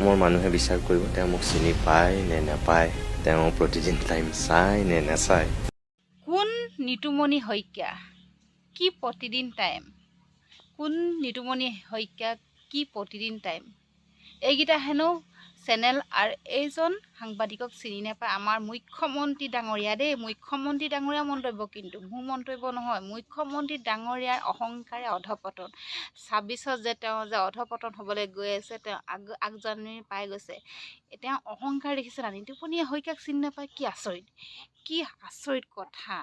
অসমৰ মানুহে বিচাৰ কৰিব তেওঁ মোক চিনি পায় নে নাপায়? তেওঁ প্ৰতিদিন টাইম চায় নে নাচায়? কোন নিতুমণি শইকীয়া? কি প্ৰতিদিন টাইম? কোন নিতুমণি শইকীয়া কি প্ৰতিদিন টাইম? এইকেইটা হেনো চেনেল আৰু এইজন সাংবাদিকক চিনি নাপায়। আমাৰ মুখ্যমন্ত্ৰী ডাঙৰীয়া দেই মুখ্যমন্ত্ৰী ডাঙৰীয়া মন্তব্য কিন্তু মোৰ মন্তব্য নহয়। মুখ্যমন্ত্ৰী ডাঙৰীয়াৰ অহংকাৰে অধপতন। ছাব্বিছত যে তেওঁ যে অধপতন হ'বলৈ গৈ আছে তেওঁ আগ আগজাননী পাই গৈছে। তেওঁ অহংকাৰ দেখিছে না নিতুমণি শইকীয়াক চিনি নাপায় কি আচৰিত কি আচৰিত কথা।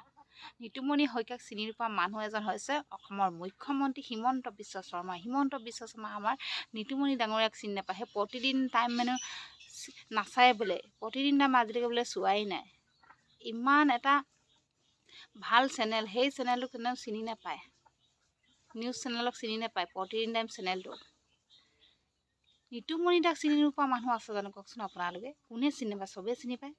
নিতুমণি শইকীয়াক চিনি নোপোৱা মানুহ এজন হৈছে অসমৰ মুখ্যমন্ত্ৰী হিমন্ত বিশ্ব শৰ্মা। হিমন্ত বিশ্ব শৰ্মা আমাৰ নিতুমণি ডাঙৰীয়াক চিনি নাপায়। সেই প্ৰতিদিন টাইম মানে নাচায় বোলে। প্ৰতিদিন টাইম আজিলৈকে বোলে চোৱাই নাই। ইমান এটা ভালো চেনেল। সেই চেনেলটোক কোনেও চিনি নাপায়। নিউজ চেনেলক চিনি নাপায়। প্ৰতিদিন টাইম চেনেলটো। নিতুমণি দাক চিনি নোপোৱা মানুহ আছে জানো? কওকচোন আপোনালোকে। কোনে চিনি নাপায়? চবেই চিনি পায়।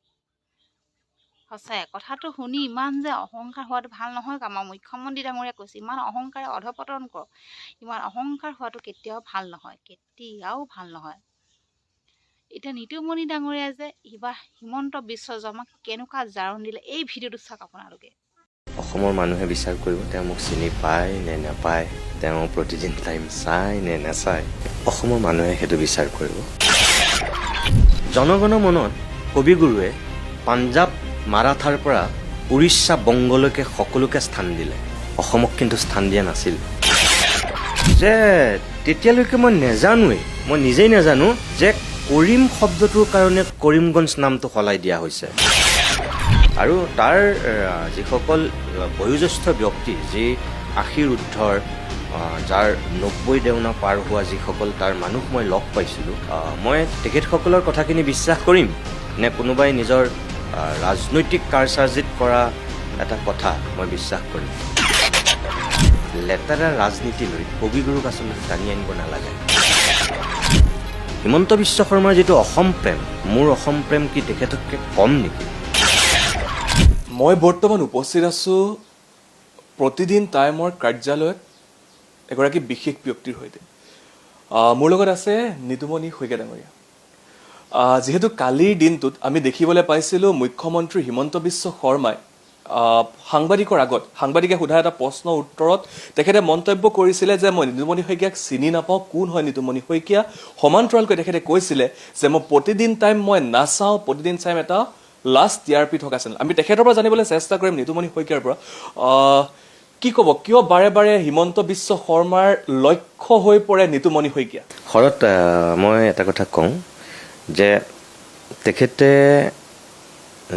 সঁচাই কথাটো শুনি ইমান যে অহংকাৰ হোৱাটো ভাল নহয় আমাৰ মুখ্যমন্ত্ৰী ডাঙৰীয়া কৈছে ইমান অহংকাৰে অধপতন কৰক ইমান অহংকাৰ হোৱাটো কেতিয়াও ভাল নহয় কেতিয়াও ভাল নহয়। এতিয়া নিতুমণি ডাঙৰীয়াই যে এইবাৰ হিমন্ত বিশ্ব শৰ্মাক কেনেকুৱা জাৰণ দিলে এই ভিডিঅ'টো চাওক আপোনালোকে। অসমৰ মানুহে বিচাৰ কৰিব তেওঁ মোক চিনি পায় নে নাপায় তেওঁ প্ৰতিদিন টাইম চায় নে নাচায় অসমৰ মানুহে সেইটো বিচাৰ কৰিব। জনগণ মনত কবিগুৰুৱে পাঞ্জাৱ মাৰাঠাৰ পৰা উৰিষ্যা বংগলৈকে সকলোকে স্থান দিলে। অসমক কিন্তু স্থান দিয়া নাছিল। যে তেতিয়ালৈকে মই নেজানোৱেই, মই নিজেই নেজানো যে কৰিম শব্দটোৰ কাৰণে কৰিমগঞ্জ নামটো সলাই দিয়া হৈছে। আৰু তাৰ যিসকল বয়োজ্যেষ্ঠ ব্যক্তি, যি আশীৰ ঊৰ্ধৰ যাৰ নব্বৈ দেওনা পাৰ হোৱা যিসকল, তাৰ মানুহ মই লগ পাইছিলোঁ। মই তেখেতসকলৰ কথাখিনি বিশ্বাস কৰিম নে কোনোবাই নিজৰ ৰাজনৈতিক কাৰচাৰ্জিত কৰা এটা কথা মই বিশ্বাস কৰিম। লেতেৰা ৰাজনীতিলৈ কবিগুৰুক আচলতে টানি আনিব নালাগে। হিমন্ত বিশ্ব শৰ্মাৰ যিটো অসম প্ৰেম, মোৰ অসম প্ৰেম কি তেখেততকৈ কম নেকি? মই বৰ্তমান উপস্থিত আছোঁ, প্ৰতিদিন টাইমৰ কাৰ্যালয়ত এগৰাকী বিশেষ ব্যক্তিৰ সৈতে। মোৰ লগত আছে নিতুমণি শইকীয়া ডাঙৰীয়া। যিহেতু কালিৰ দিনটোত আমি দেখিবলৈ পাইছিলোঁ মুখ্যমন্ত্ৰী হিমন্ত বিশ্ব শৰ্মাই সাংবাদিকৰ আগত, সাংবাদিকে সোধা এটা প্ৰশ্নৰ উত্তৰত তেখেতে মন্তব্য কৰিছিলে যে মই নিতুমণি শইকীয়াক চিনি নাপাওঁ, কোন হয় নিতুমণি শইকীয়া? সমান্তৰালকৈ তেখেতে কৈছিলে যে মই প্ৰতিদিন টাইম মই নাচাওঁ, প্ৰতিদিন টাইম এটা লাষ্ট টি আৰ পি থকা চেনেল। আমি তেখেতৰ পৰা জানিবলৈ চেষ্টা কৰিম নিতুমণি শইকীয়াৰ পৰা। কি ক'ব, কিয় বাৰে বাৰে হিমন্ত বিশ্ব শৰ্মাৰ লক্ষ্য হৈ পৰে নিতুমণি শইকীয়া? শৰত মই এটা কথা কওঁ। যে তেখেতে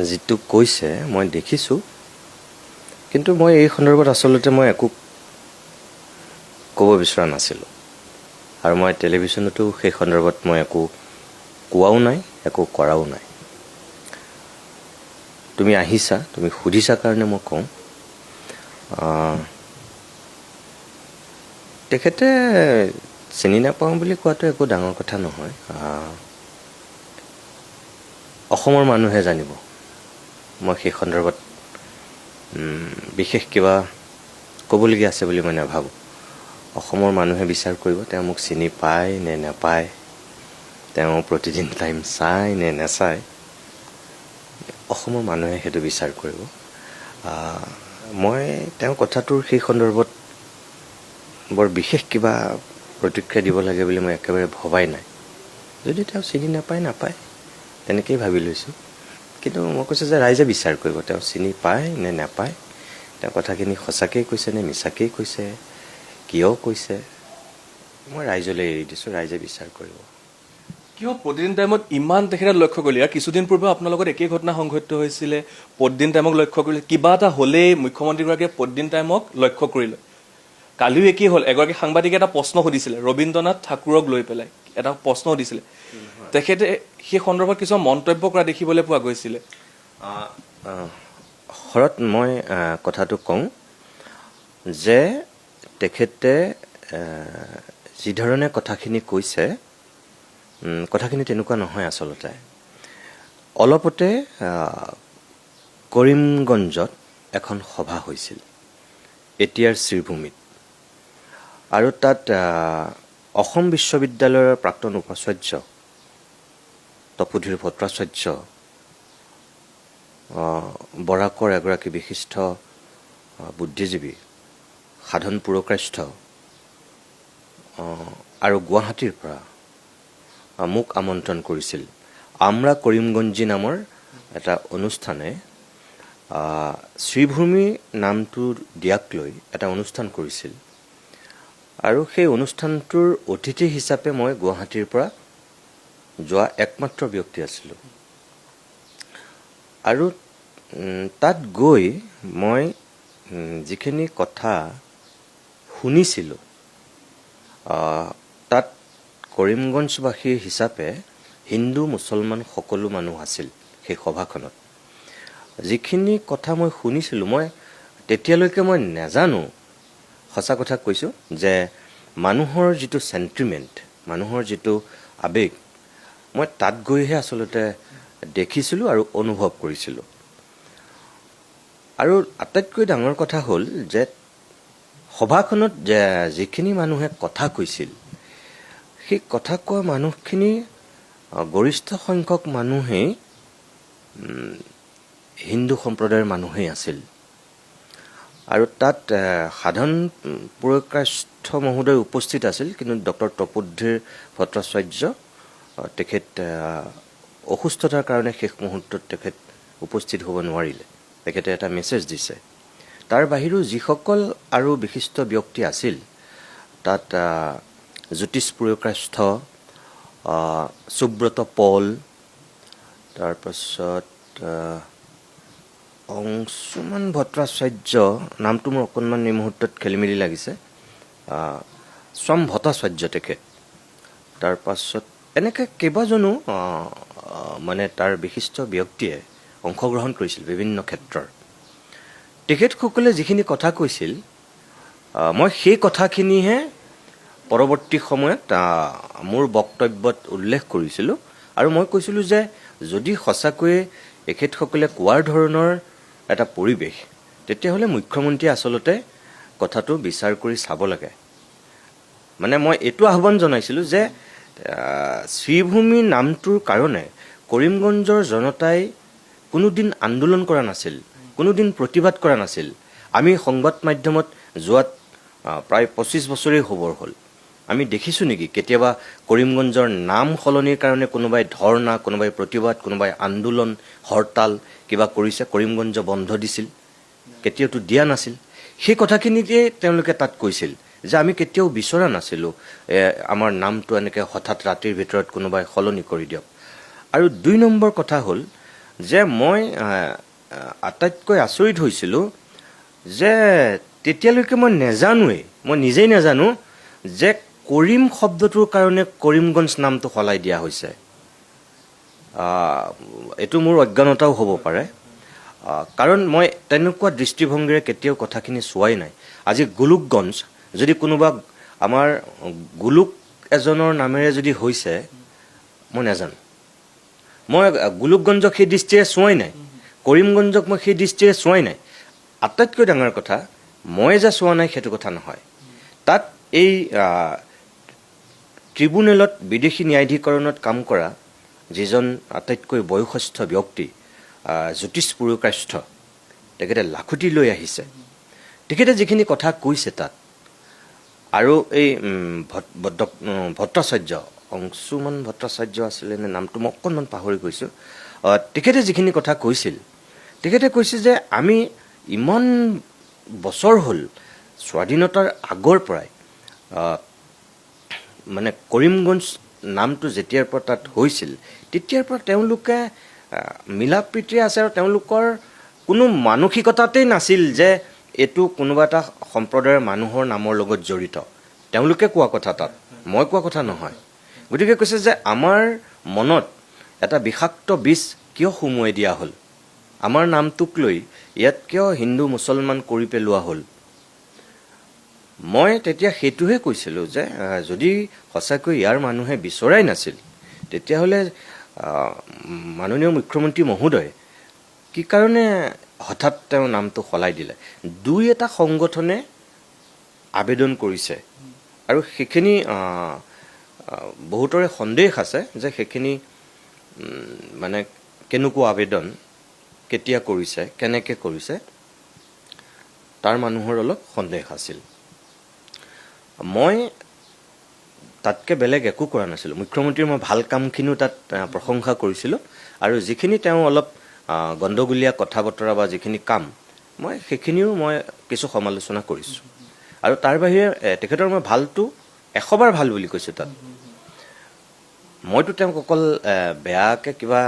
যিটো কৈছে মই দেখিছোঁ কিন্তু মই এই সন্দৰ্ভত আচলতে মই একো ক'ব বিচৰা নাছিলোঁ। আৰু মই টেলিভিশ্যনতো সেই সন্দৰ্ভত মই একো কোৱাও নাই একো কৰাও নাই। তুমি আহিছা তুমি সুধিছা কাৰণে মই কওঁ। তেখেতে চিনি নাপাওঁ বুলি কোৱাটো একো ডাঙৰ কথা নহয়। অসমৰ মানুহে জানিব। মই সেই সন্দৰ্ভত বিশেষ কিবা ক'বলগীয়া আছে বুলি মই নাভাবোঁ। অসমৰ মানুহে বিচাৰ কৰিব তেওঁ মোক চিনি পায় নে নাপায় তেওঁ প্ৰতিদিন টাইম চায় নে নাচায় অসমৰ মানুহে সেইটো বিচাৰ কৰিব। মই তেওঁ কথাটোৰ সেই সন্দৰ্ভত বৰ বিশেষ কিবা প্ৰতিক্ৰিয়া দিব লাগে বুলি মই একেবাৰে ভবাই নাই। যদি তেওঁ চিনি নাপায় নাপায়। তেনেকেই ভাবি লৈছোঁ। কিন্তু মই কৈছোঁ যে ৰাইজে বিচাৰ কৰিব, তেওঁ চিনি পায় নে নাপায়? তেওঁ কথাখিনি সঁচাকেই কৈছে নে মিছাকেই কৈছে? কিয় কৈছে? মই ৰাইজলৈ এৰি দিছোঁ, ৰাইজে বিচাৰ কৰিব। কিয়? প্ৰতিদিন টাইমত ইমান তেখেতে লক্ষ্য কৰিলে। আৰু কিছুদিন পূৰ্বে আপোনাৰ লগত একেই ঘটনা সংঘটিত হৈছিলে। প্ৰতিদিন টাইমক লক্ষ্য কৰিলে। কিবা এটা হ'লেই মুখ্যমন্ত্ৰীগৰাকীয়ে প্ৰতিদিন টাইমক লক্ষ্য কৰিলে। কালিও একেই হ'ল। এগৰাকী সাংবাদিকে এটা প্ৰশ্ন সুধিছিলে। ৰবীন্দ্ৰনাথ ঠাকুৰক লৈ পেলাই। এটা প্ৰশ্ন সুধিছিলে। তেখেতে সেই সন্দৰ্ভত কিছুমান মন্তব্য কৰা দেখিবলৈ পোৱা গৈছিলে। শৰৎ মই কথাটো কওঁ যে তেখেতে যিধৰণে কথাখিনি কৈছে কথাখিনি তেনেকুৱা নহয় আচলতে। অলপতে কৰিমগঞ্জত এখন সভা হৈছিল, এতিয়াৰ শ্ৰীভূমিত। আৰু তাত অসম বিশ্ববিদ্যালয়ৰ প্ৰাক্তন উপাচাৰ্য তপোধীৰ ভট্টাচাৰ্য বৰাকৰ এগৰাকী বিশিষ্ট বুদ্ধিজীৱী, সাধন পুৰকাষ্ঠ আৰু গুৱাহাটীৰ পৰা মোক আমন্ত্ৰণ কৰিছিল। আমরা কৰিমগঞ্জী নামৰ এটা অনুষ্ঠানে শ্ৰীভূমি নামটো দিয়াক লৈ এটা অনুষ্ঠান কৰিছিল। আৰু সেই অনুষ্ঠানটোৰ অতিথি হিচাপে মই গুৱাহাটীৰ পৰা যোৱা একমাত্ৰ ব্যক্তি আছিলোঁ। আৰু তাত গৈ মই যিখিনি কথা শুনিছিলোঁ তাত কৰিমগঞ্জবাসী হিচাপে হিন্দু মুছলমান সকলো মানুহ আছিল সেই সভাখনত। যিখিনি কথা মই শুনিছিলোঁ, মই তেতিয়ালৈকে মই নাজানো। সঁচা কথা কৈছোঁ যে মানুহৰ যিটো চেণ্টিমেণ্ট মানুহৰ যিটো আৱেগ মই তাত গৈহে আচলতে দেখিছিলোঁ আৰু অনুভৱ কৰিছিলোঁ। আৰু আটাইতকৈ ডাঙৰ কথা হ'ল যে সভাখনত যে যিখিনি মানুহে কথা কৈছিল সেই কথা কোৱা মানুহখিনি গৰিষ্ঠ সংখ্যক মানুহেই হিন্দু সম্প্ৰদায়ৰ মানুহেই আছিল। আৰু তাত উম, পুৰকাষ্ঠ মহোদয় উপস্থিত আছিল কিন্তু ডক্টৰ তপোধীৰ ভট্টাচাৰ্য তেখেত অসুস্থতাৰ কাৰণে শেষ মুহূৰ্তত তেখেত উপস্থিত হ'ব নোৱাৰিলে। তেখেতে এটা মেছেজ দিছে। তাৰ বাহিৰেও যিসকল আৰু বিশিষ্ট ব্যক্তি আছিল তাত জ্যোতিষ পুৰকাষ্ঠ সুব্ৰত পল তাৰপাছত অংশুমান ভট্টাচাৰ্য নামটো মোৰ অকণমান এই মুহূৰ্তত খেলি মেলি লাগিছে শ্ৰম ভট্টাচাৰ্য তেখেত। তাৰপাছত এনেকৈ কেইবাজনো মানে তাৰ বিশিষ্ট ব্যক্তিয়ে অংশগ্ৰহণ কৰিছিল বিভিন্ন ক্ষেত্ৰৰ। তেখেতসকলে যিখিনি কথা কৈছিল মই সেই কথাখিনিহে পৰৱৰ্তী সময়ত মোৰ বক্তব্যত উল্লেখ কৰিছিলোঁ আৰু মই কৈছিলোঁ যে যদি সঁচাকৈয়ে এখেতসকলে কোৱাৰ ধৰণৰ এটা পৰিৱেশ তেতিয়াহ'লে মুখ্যমন্ত্ৰীয়ে আচলতে কথাটো বিচাৰ কৰি চাব লাগে। মানে মই এইটো আহ্বান জনাইছিলোঁ যে শ্ৰীভূমি নামটোৰ কাৰণে কৰিমগঞ্জৰ জনতাই কোনোদিন আন্দোলন কৰা নাছিল, কোনোদিন প্ৰতিবাদ কৰা নাছিল। আমি সংবাদ মাধ্যমত যোৱাত প্ৰায় পঁচিছ বছৰেই হ'বৰ হ'ল। আমি দেখিছোঁ নেকি, কেতিয়াবা কৰিমগঞ্জৰ নাম সলনিৰ কাৰণে কোনোবাই ধৰ্ণা, কোনোবাই প্ৰতিবাদ, কোনোবাই আন্দোলন হৰতাল কিবা কৰিছে, কৰিমগঞ্জ বন্ধ দিছিল কেতিয়াওতো দিয়া নাছিল। সেই কথাখিনিতে তেওঁলোকে তাত কৈছিল। যে আমি কেতিয়াও বিচৰা নাছিলোঁ আমাৰ নামটো এনেকৈ হঠাৎ ৰাতিৰ ভিতৰত কোনোবাই সলনি কৰি দিয়ক। আৰু দুই নম্বৰ কথা হ'ল যে মই আটাইতকৈ আচৰিত হৈছিলোঁ যে তেতিয়ালৈকে মই নেজানোৱেই মই নিজেই নেজানো যে কৰিম শব্দটোৰ কাৰণে কৰিমগঞ্জ নামটো সলাই দিয়া হৈছে। এইটো মোৰ অজ্ঞানতাও হ'ব পাৰে। কাৰণ মই তেনেকুৱা দৃষ্টিভংগীৰে কেতিয়াও কথাখিনি চোৱাই নাই। আজি গোলোকগঞ্জ যদি কোনোবা আমাৰ গোলোক এজনৰ নামেৰে যদি হৈছে, মই নাজানো। মই গোলোকগঞ্জক সেই দৃষ্টিৰে চোৱাই নাই, কৰিমগঞ্জক মই সেই দৃষ্টিৰে চোৱাই নাই। আটাইতকৈ ডাঙৰ কথা, মই যে চোৱা নাই সেইটো কথা নহয়। তাত এই ট্ৰিবুনেলত বিদেশি ন্যায়াধীকৰণত কাম কৰা যিজন আটাইতকৈ বয়সস্থ ব্যক্তি জ্যোতিষ পুৰকাষ্ঠ তেখেতে লাখুটি লৈ আহিছে। তেখেতে যিখিনি কথা কৈছে তাত আৰু এই ভট্টাচাৰ্য অংশুমান ভট্টাচাৰ্য আছিলে নে নামটো মই অকণমান পাহৰি গৈছোঁ। তেখেতে যিখিনি কথা কৈছিল তেখেতে কৈছে যে আমি ইমান বছৰ হ'ল স্বাধীনতাৰ আগৰ পৰাই মানে কৰিমগঞ্জ নামটো যেতিয়াৰ পৰা তাত হৈছিল তেতিয়াৰ পৰা তেওঁলোকে মিলা প্ৰীতিৰে আছে আৰু তেওঁলোকৰ কোনো মানসিকতাতেই নাছিল যে এইটো কোনোবা এটা সম্প্ৰদায়ৰ মানুহৰ নামৰ লগত জড়িত। তেওঁলোকে কোৱা কথা তাত মই কোৱা কথা নহয়। গতিকে কৈছে যে আমাৰ মনত এটা বিষাক্ত বীজ কিয় সুমুৱাই দিয়া হ'ল? আমাৰ নামটোক লৈ ইয়াত কিয় হিন্দু মুছলমান কৰি পেলোৱা হ'ল? মই তেতিয়া সেইটোহে কৈছিলোঁ যে যদি সঁচাকৈ ইয়াৰ মানুহে বিচৰাই নাছিল তেতিয়াহ'লে মাননীয় মুখ্যমন্ত্ৰী মহোদয় কি কাৰণে হঠাৎ তেওঁ নামটো সলাই দিলে। দুই এটা সংগঠনে আবেদন কৰিছে। আৰু সেইখিনি বহুতৰে সন্দেহ আছে যে সেইখিনি মানে কেনেকুৱা আবেদন, কেতিয়া কৰিছে, কেনেকৈ কৰিছে, তাৰ মানুহৰ অলপ সন্দেহ আছিল। মই তাতকৈ বেলেগ একো কৰা নাছিলোঁ। মুখ্যমন্ত্ৰীৰ মই ভালো কামখিনিও তাত প্ৰশংসা কৰিছিলোঁ। আৰু যিখিনি তেওঁ অলপ গণ্ডগোলীয়া কথা বতৰা বা যিখিনি কাম মই সেইখিনিও মই কিছু সমালোচনা কৰিছোঁ। আৰু তাৰ বাহিৰে তেখেতৰ মই ভালটো এশবাৰ ভাল বুলি কৈছোঁ তাত। মইতো তেওঁক অকল বেয়াকৈ কিবা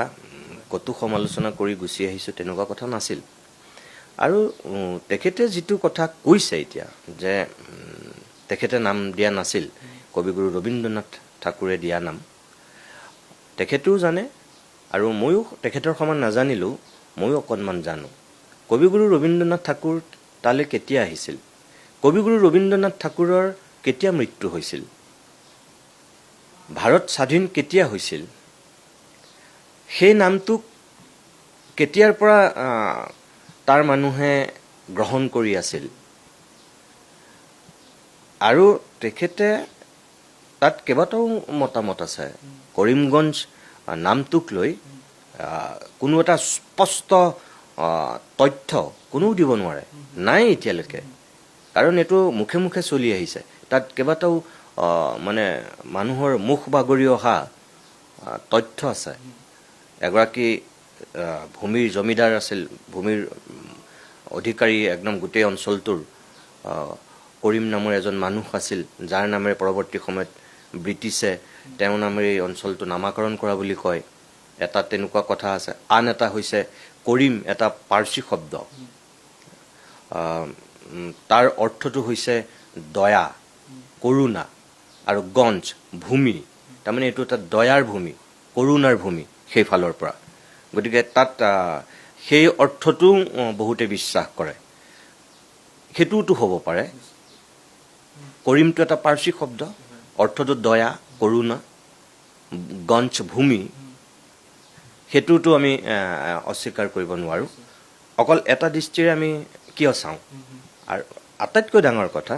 কটু সমালোচনা কৰি গুচি আহিছোঁ তেনেকুৱা কথা নাছিল। আৰু তেখেতে যিটো কথা কৈছে এতিয়া যে তেখেতে নাম দিয়া নাছিল কবিগুৰু ৰবীন্দ্ৰনাথ ঠাকুৰে দিয়া নাম। তেখেতেও জানে আৰু ময়ো তেখেতৰ সমান নাজানিলেও ময়ো অকণমান জানো। কবিগুৰু ৰবীন্দ্ৰনাথ ঠাকুৰ তালৈ কেতিয়া আহিছিল? কবিগুৰু ৰবীন্দ্ৰনাথ ঠাকুৰৰ কেতিয়া মৃত্যু হৈছিল? ভাৰত স্বাধীন কেতিয়া হৈছিল? সেই নামটোক কেতিয়াৰ পৰা তাৰ মানুহে গ্ৰহণ কৰি আছিল? আৰু তেখেতে তাত কেইবাটাও মতামত আছে। কৰিমগঞ্জ নামটোক লৈ কোনো এটা স্পষ্ট তথ্য কোনেও দিব নোৱাৰে। নাই এতিয়ালৈকে। কাৰণ এইটো মুখে মুখে চলি আহিছে। তাত কেইবাটাও মানে মানুহৰ মুখ বাগৰি অহা তথ্য আছে। এগৰাকী ভূমিৰ জমিদাৰ আছিল, ভূমিৰ অধিকাৰী একদম গোটেই অঞ্চলটোৰ কৰিম নামৰ এজন মানুহ আছিল, যাৰ নামেৰে পৰৱৰ্তী সময়ত ব্ৰিটিছে তেওঁৰ নামেৰে এই অঞ্চলটো নামাকৰণ কৰা বুলি কয়। এটা তেনেকুৱা কথা আছে। আন এটা হৈছে কৰিম এটা পাৰ্চী শব্দ। তাৰ অৰ্থটো হৈছে দয়া, কৰুণা আৰু গঞ্জ, ভূমি। তাৰমানে এইটো এটা দয়াৰ ভূমি, কৰুণাৰ ভূমি সেইফালৰ পৰা। গতিকে তাত সেই অৰ্থটো বহুতে বিশ্বাস কৰে। সেইটোওতো হ'ব পাৰে। কৰিমটো এটা পাৰ্চী শব্দ। অৰ্থটো দয়া কৰুণা গঞ্জ ভূমি সেইটোতো আমি অস্বীকাৰ কৰিব নোৱাৰোঁ। অকল এটা দৃষ্টিৰে আমি কিয় চাওঁ? আৰু আটাইতকৈ ডাঙৰ কথা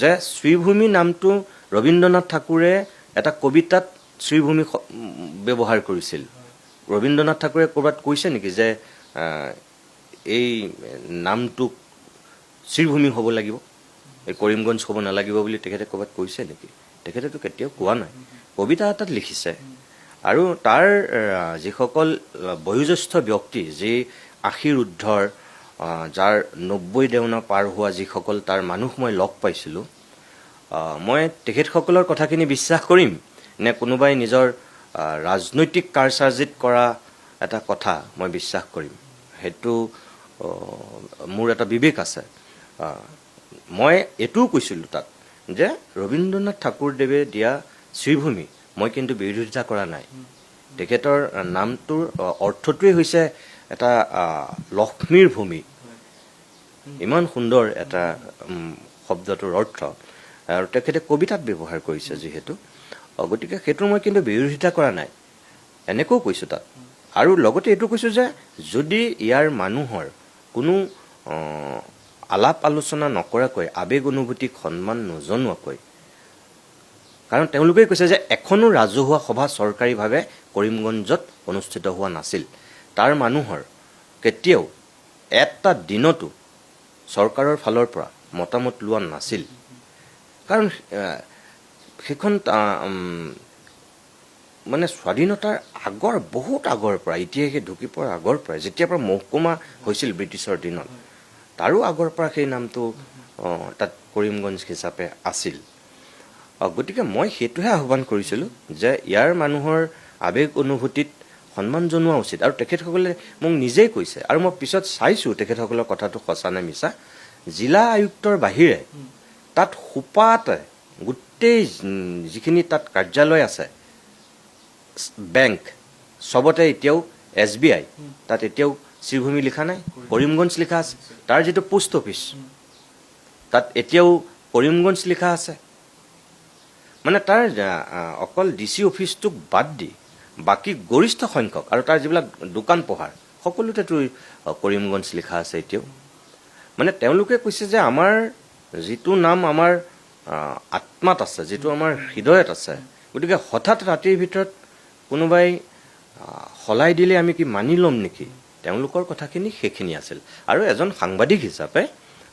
যে শ্ৰীভূমি নামটো ৰবীন্দ্ৰনাথ ঠাকুৰে এটা কবিতাত শ্ৰীভূমি ব্যৱহাৰ কৰিছিল। ৰবীন্দ্ৰনাথ ঠাকুৰে ক'ৰবাত কৈছে নেকি যে এই নামটোক শ্ৰীভূমি হ'ব লাগিব এই কৰিমগঞ্জ হ'ব নালাগিব বুলি তেখেতে ক'ৰবাত কৈছে নেকি? তেখেতেতো কেতিয়াও কোৱা নাই। কবিতা এটাত লিখিছে। আৰু তাৰ যিসকল বয়োজ্যেষ্ঠ ব্যক্তি যি আশীৰ ঊৰ্ধৰ আহ, যাৰ নব্বৈ দেওনা পাৰ হোৱা যিসকল তাৰ মানুহ মই লগ পাইছিলোঁ। মই তেখেতসকলৰ কথাখিনি বিশ্বাস কৰিম নে কোনোবাই নিজৰ ৰাজনৈতিক কাৰচাৰ্জিত কৰা এটা কথা মই বিশ্বাস কৰিম। সেইটো মোৰ এটা বিবেক আছে। মই এইটোও কৈছিলোঁ তাত। যে ৰবীন্দ্ৰনাথ ঠাকুৰদেৱে দিয়া শ্ৰীভূমি মই কিন্তু বিৰোধিতা কৰা নাই। তেখেতৰ নামটোৰ অৰ্থটোৱেই হৈছে এটা লক্ষ্মীৰ ভূমি। ইমান সুন্দৰ এটা শব্দটোৰ অৰ্থ। আৰু তেখেতে কবিতাত ব্যৱহাৰ কৰিছে যিহেতু। গতিকে সেইটো মই কিন্তু বিৰোধিতা কৰা নাই। এনেকৈও কৈছোঁ তাত। আৰু লগতে এইটো কৈছোঁ যে যদি ইয়াৰ মানুহৰ কোনো আলাপ আলোচনা নকৰাকৈ আৱেগ অনুভূতিক সন্মান নজনোৱাকৈ। কাৰণ তেওঁলোকেই কৈছে যে এখনো ৰাজহুৱা সভা চৰকাৰীভাৱে কৰিমগঞ্জত অনুষ্ঠিত হোৱা নাছিল। তাৰ মানুহৰ কেতিয়াও এটা দিনতো চৰকাৰৰ ফালৰ পৰা মতামত লোৱা নাছিল। কাৰণ সেইখন মানে স্বাধীনতাৰ আগৰ বহুত আগৰ পৰা ইতিহাসে ঢুকি পোৱাৰ আগৰ পৰাই যেতিয়াৰ পৰা মহকুমা হৈছিল ব্ৰিটিছৰ দিনত। তাৰো আগৰ পৰা সেই নামটো তাত কৰিমগঞ্জ হিচাপে আছিল। গতিকে মই সেইটোহে আহ্বান কৰিছিলোঁ যে ইয়াৰ মানুহৰ আৱেগ অনুভূতিত সন্মান জনোৱা উচিত। আৰু তেখেতসকলে মোক নিজেই কৈছে আৰু মই পিছত চাইছোঁ তেখেতসকলৰ কথাটো সঁচা নে মিছা। জিলা আয়ুক্তৰ বাহিৰে তাত সোপাতে গোটেই যিখিনি তাত কাৰ্যালয় আছে বেংক চবতে এতিয়াও এছ বি আই তাত এতিয়াও শ্ৰীভূমি লিখা নাই কৰিমগঞ্জ লিখা আছে, তাৰ যিটো পোষ্ট অফিচ, তাত এতিয়াও কৰিমগঞ্জ লিখা আছে। মানে তাৰ অকল ডি চি অফিচটোক বাদ দি বাকী গৰিষ্ঠ সংখ্যক আৰু তাৰ যিবিলাক দোকান পোহাৰ সকলোতেতো কৰিমগঞ্জ লিখা আছে এতিয়াও। মানে তেওঁলোকে কৈছে যে আমাৰ যিটো নাম আমাৰ আত্মাত আছে, যিটো আমাৰ হৃদয়ত আছে, গতিকে হঠাৎ ৰাতিৰ ভিতৰত কোনোবাই সলাই দিলে আমি কি মানি ল'ম নেকি? তেওঁলোকৰ কথাখিনি সেইখিনি আছিল। আৰু এজন সাংবাদিক হিচাপে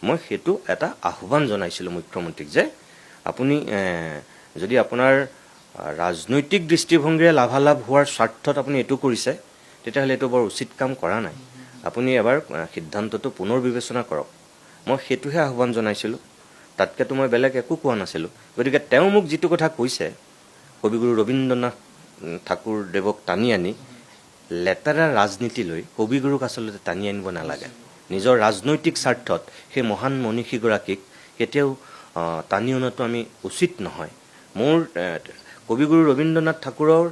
মই সেইটো এটা আহ্বান জনাইছিলোঁ মুখ্যমন্ত্ৰীক যে আপুনি যদি আপোনাৰ ৰাজনৈতিক দৃষ্টিভংগীৰে লাভালাভ হোৱাৰ স্বাৰ্থত আপুনি এইটো কৰিছে, তেতিয়াহ'লে এইটো বৰ উচিত কাম কৰা নাই। আপুনি এবাৰ সিদ্ধান্তটো পুনৰ বিবেচনা কৰক। মই সেইটোহে আহ্বান জনাইছিলোঁ। তাতকেতো মই বেলেগ একো কোৱা নাছিলোঁ। গতিকে তেওঁ মোক যিটো কথা কৈছে, কবিগুৰু ৰবীন্দ্ৰনাথ ঠাকুৰদেৱক টানি আনি লেতেৰা ৰাজনীতিলৈ কবিগুৰুক আচলতে টানি আনিব নালাগে। নিজৰ ৰাজনৈতিক স্বাৰ্থত সেই মহান মনীষীগৰাকীক কেতিয়াও টানি অনাটো আমি উচিত নহয়। মোৰ কবিগুৰু ৰবীন্দ্ৰনাথ ঠাকুৰৰ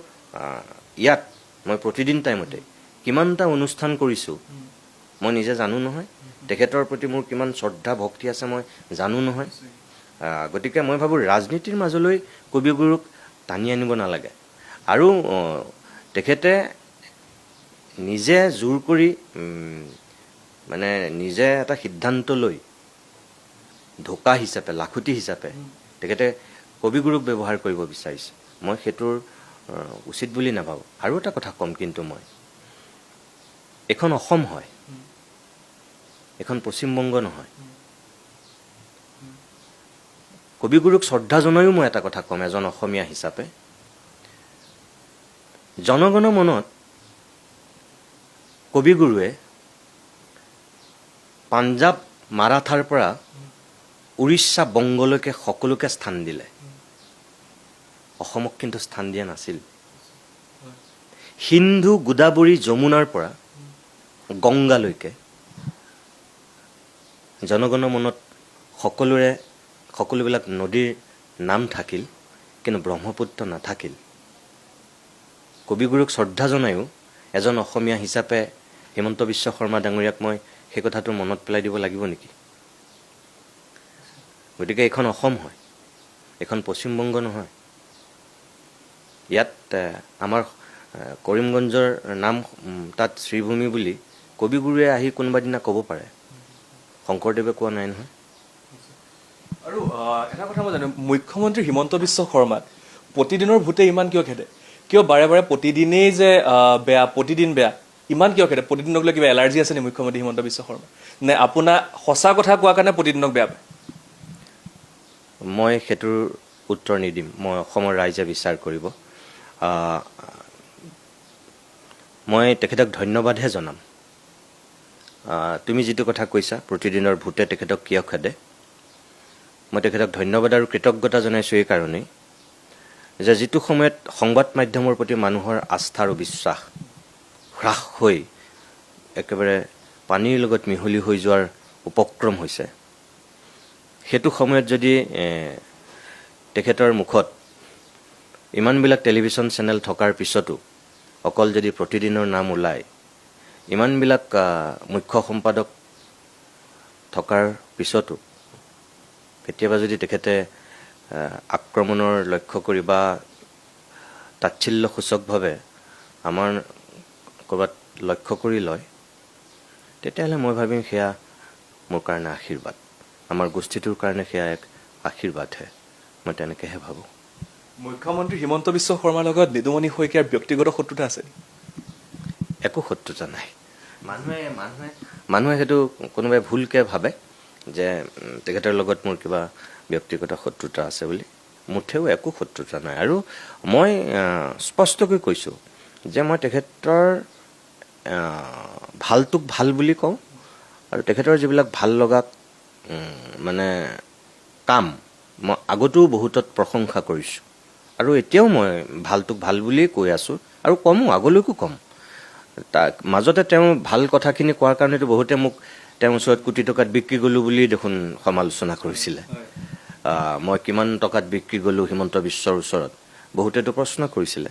ইয়াত মই প্ৰতিদিন টাইমতে কিমানটা অনুষ্ঠান কৰিছোঁ মই নিজে জানো নহয়। তেখেতৰ প্ৰতি মোৰ কিমান শ্ৰদ্ধা ভক্তি আছে মই জানো নহয়। গতিকে মই ভাবোঁ ৰাজনীতিৰ মাজলৈ কবিগুৰুক টানি আনিব নালাগে। আৰু তেখেতে নিজে জোৰ কৰি মানে নিজে এটা সিদ্ধান্ত লৈ ঢোকা হিচাপে লাখুটি হিচাপে তেখেতে কবিগুৰুক ব্যৱহাৰ কৰিব বিচাৰিছে। মই সেইটোৰ উচিত বুলি নাভাবোঁ। আৰু এটা কথা ক'ম কিন্তু মই। এইখন অসম হয়। এইখন পশ্চিমবংগ নহয়। কবিগুৰুক শ্ৰদ্ধা জনায়ো মই এটা কথা ক'ম এজন অসমীয়া হিচাপে। জনগণৰ মনত কবিগুৰুৱে পাঞ্জাৱ মাৰাঠাৰ পৰা উৰিষ্যা বংগলৈকে সকলোকে স্থান দিলে। অসমক কিন্তু স্থান দিয়া নাছিল। সিন্ধু গোদাবৰী যমুনাৰ পৰা গংগালৈকে জনগণৰ মনত সকলোৰে সকলোবিলাক নদীৰ নাম থাকিল কিন্তু ব্ৰহ্মপুত্ৰ নাথাকিল। কবিগুৰুক শ্ৰদ্ধা জনায়ো এজন অসমীয়া হিচাপে হিমন্ত বিশ্ব শৰ্মা ডাঙৰীয়াক মই সেই কথাটো মনত পেলাই দিব লাগিব নেকি? গতিকে এইখন অসম হয় এইখন পশ্চিমবংগ নহয়। ইয়াত আমাৰ কৰিমগঞ্জৰ নাম তাত শ্ৰীভূমি বুলি কবিগুৰুৱে আহি কোনোবা দিনা ক'ব পাৰে। শংকৰদেৱে কোৱা নাই নহয়। আৰু এটা কথা মই জানো মুখ্যমন্ত্ৰী হিমন্ত বিশ্ব শৰ্মাক প্ৰতিদিনৰ ভোটে ইমান কিয় খেদে? কিয় বাৰে বাৰে প্ৰতিদিনেই যে বেয়া প্ৰতিদিন বেয়া? ইমান কিয় খেদে? প্ৰতিদিনক লৈ কিবা এলাৰ্জি আছে নেকি মুখ্যমন্ত্ৰী হিমন্ত বিশ্ব শৰ্মা নে আপোনাৰ সঁচা কথা কোৱাৰ কাৰণে প্ৰতিদিনক বেয়া পায়? মই সেইটোৰ উত্তৰ নিদিম। মই অসমৰ ৰাইজে বিচাৰ কৰিব। মই তেখেতক ধন্যবাদহে জনাম। তুমি যিটো কথা কৈছা প্ৰতিদিনৰ ভোটে তেখেতক কিয় খেদে? মই তেখেতক ধন্যবাদ আৰু কৃতজ্ঞতা জনাইছোঁ এই কাৰণেই যে যিটো সময়ত সংবাদ মাধ্যমৰ প্ৰতি মানুহৰ আস্থা আৰু বিশ্বাস হ্ৰাস হৈ একেবাৰে পানীৰ লগত মিহলি হৈ যোৱাৰ উপক্ৰম হৈছে। সেইটো সময়ত যদি তেখেতৰ মুখত ইমানবিলাক টেলিভিশ্যন চেনেল থকাৰ পিছতো অকল যদি প্ৰতিদিনৰ নাম ওলায় ইমানবিলাক মুখ্য সম্পাদক থকাৰ পিছতো কেতিয়াবা যদি তেখেতে আক্ৰমণৰ লক্ষ্য কৰি বা তাচ্ছিল্যসূচকভাৱে আমাৰ ক'ৰবাত লক্ষ্য কৰি লয় তেতিয়াহ'লে মই ভাবিম সেয়া মোৰ কাৰণে আশীৰ্বাদ। আমাৰ গোষ্ঠীটোৰ কাৰণে সেয়া এক আশীৰ্বাদহে মই তেনেকৈহে ভাবোঁ। মুখ্যমন্ত্ৰী হিমন্ত বিশ্ব শৰ্মাৰ লগত নিদুমণি শইকীয়াৰ ব্যক্তিগত শত্ৰুতা আছে? একো শত্ৰুতা নাই। মানুহে মানুহে মানুহে সেইটো কোনোবাই ভুলকৈ ভাবে যে তেখেতৰ লগত মোৰ কিবা ব্যক্তিগত শত্ৰুতা আছে বুলি। মুঠেও একো শত্ৰুতা নাই। আৰু মই স্পষ্টকৈ কৈছোঁ যে মই তেখেতৰ ভালটোক ভালো বুলি কওঁ আৰু তেখেতৰ যিবিলাক ভালো লগা মানে কাম মই আগতেও বহুতত প্ৰশংসা কৰিছোঁ। আৰু এতিয়াও মই ভালটোক ভালো বুলিয়েই কৈ আছোঁ আৰু কমো আগলৈকো ক'ম। তাক মাজতে তেওঁ ভালো কথাখিনি কোৱাৰ কাৰণেতো বহুতে মোক তেওঁৰ ওচৰত কোটি টকাত বিক্ৰী গ'লোঁ বুলি দেখোন সমালোচনা কৰিছিলে। মই কিমান টকাত বিক্ৰী গ'লোঁ হিমন্ত বিশ্বৰ ওচৰত বহুতেতো প্ৰশ্ন কৰিছিলে।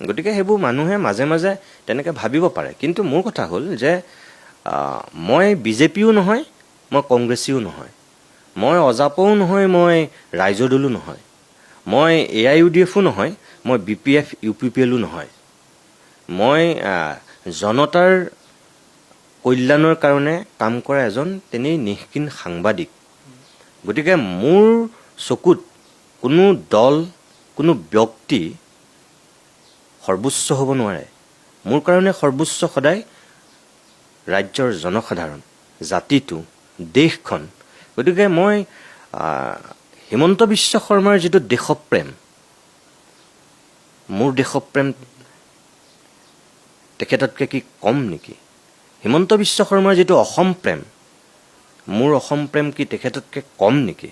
গতিকে সেইবোৰ মানুহে মাজে মাজে তেনেকৈ ভাবিব পাৰে। কিন্তু মোৰ কথা হ'ল যে মই বিজেপিও নহয় মই কংগ্ৰেছীও নহয়। মই অজাপও নহয় মই ৰাইজৰ দলো নহয়। মই এ আই ইউ ডি এফো নহয় মই B P F U P P এলো নহয়। মই জনতাৰ কল্যাণৰ কাৰণে কাম কৰা এজন তেনেই নিষ্কিন সাংবাদিক। গতিকে মোৰ চকুত কোনো দল কোনো ব্যক্তি সৰ্বোচ্চ হ'ব নোৱাৰে। মোৰ কাৰণে সৰ্বোচ্চ সদায় ৰাজ্যৰ জনসাধাৰণ, জাতিটো, দেশখন। গতিকে মই হিমন্ত বিশ্ব শৰ্মাৰ যিটো দেশপ্ৰেম, মোৰ দেশপ্ৰেম তেখেততকৈ কি কম নেকি? হিমন্ত বিশ্ব শৰ্মাৰ যিটো অসম প্ৰেম, মোৰ অসম প্ৰেম কি তেখেততকৈ কম নেকি?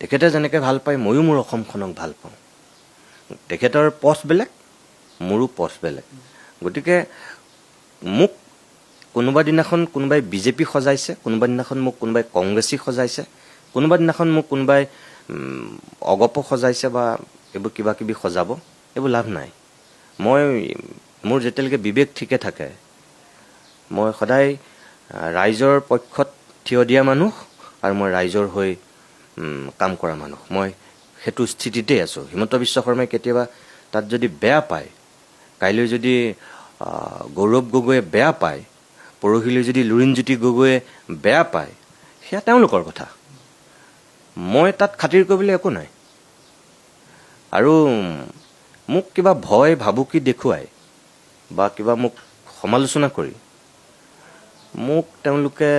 তেখেতে যেনেকৈ ভালো পায়, ময়ো মোৰ অসমখনক ভালো পাওঁ। তেখেতৰ পথ বেলেগ মোৰো পথ বেলেগ। গতিকে মোক কোনোবা দিনাখন কোনোবাই বিজেপি সজাইছে কোনোবা দিনাখন মোক কোনোবাই কংগ্ৰেছী সজাইছে কোনোবা দিনাখন মোক কোনোবাই অগপ সজাইছে বা এইবোৰ কিবা কিবি সজাব এইবোৰ লাভ নাই। মই মোৰ যেতিয়ালৈকে বিবেক ঠিকে থাকে মই সদায় ৰাইজৰ পক্ষত থিয় দিয়া মানুহ আৰু মই ৰাইজৰ হৈ কাম কৰা মানুহ। মই সেইটো স্থিতিতেই আছোঁ। হিমন্ত বিশ্ব শৰ্মাই কেতিয়াবা তাত যদি বেয়া পায়, কাইলৈ যদি গৌৰৱ গগৈয়ে বেয়া পায়, পৰহিলৈ যদি লুৰিণজ্যোতি গগৈয়ে বেয়া পায়, সেয়া তেওঁলোকৰ কথা। মই তাত খাতিৰ কৰিবলৈ একো নাই। আৰু মোক কিবা ভয় ভাবুকি দেখুৱাই বা কিবা মোক সমালোচনা কৰি মোক তেওঁলোকে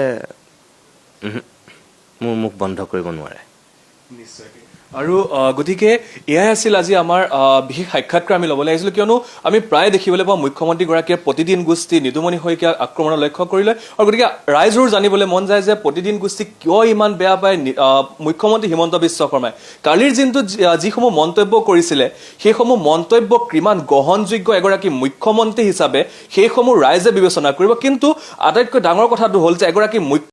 মোৰ মুখ বন্ধ কৰিব নোৱাৰে। নিশ্চয়কৈ আৰু গতিকে এয়াই আছিল আজি আমাৰ বিশেষ সাক্ষাৎকাৰ আমি ল'বলৈ আহিছিলোঁ। কিয়নো আমি প্ৰায় দেখিবলৈ পাওঁ মুখ্যমন্ত্ৰীগৰাকীয়ে প্ৰতিদিন গোষ্ঠী নিতুমণি শইকীয়াক আক্ৰমণৰ লক্ষ্য কৰিলে। আৰু গতিকে ৰাইজৰো জানিবলৈ মন যায় যে প্ৰতিদিন গোষ্ঠীক কিয় ইমান বেয়া পায় মুখ্যমন্ত্ৰী হিমন্ত বিশ্ব শৰ্মাই। কালিৰ দিনটোত যিসমূহ মন্তব্য কৰিছিলে, সেইসমূহ মন্তব্য কিমান গ্ৰহণযোগ্য এগৰাকী মুখ্যমন্ত্ৰী হিচাপে, সেইসমূহ ৰাইজে বিবেচনা কৰিব। কিন্তু আটাইতকৈ ডাঙৰ কথাটো হ'ল যে এগৰাকী মুখ্য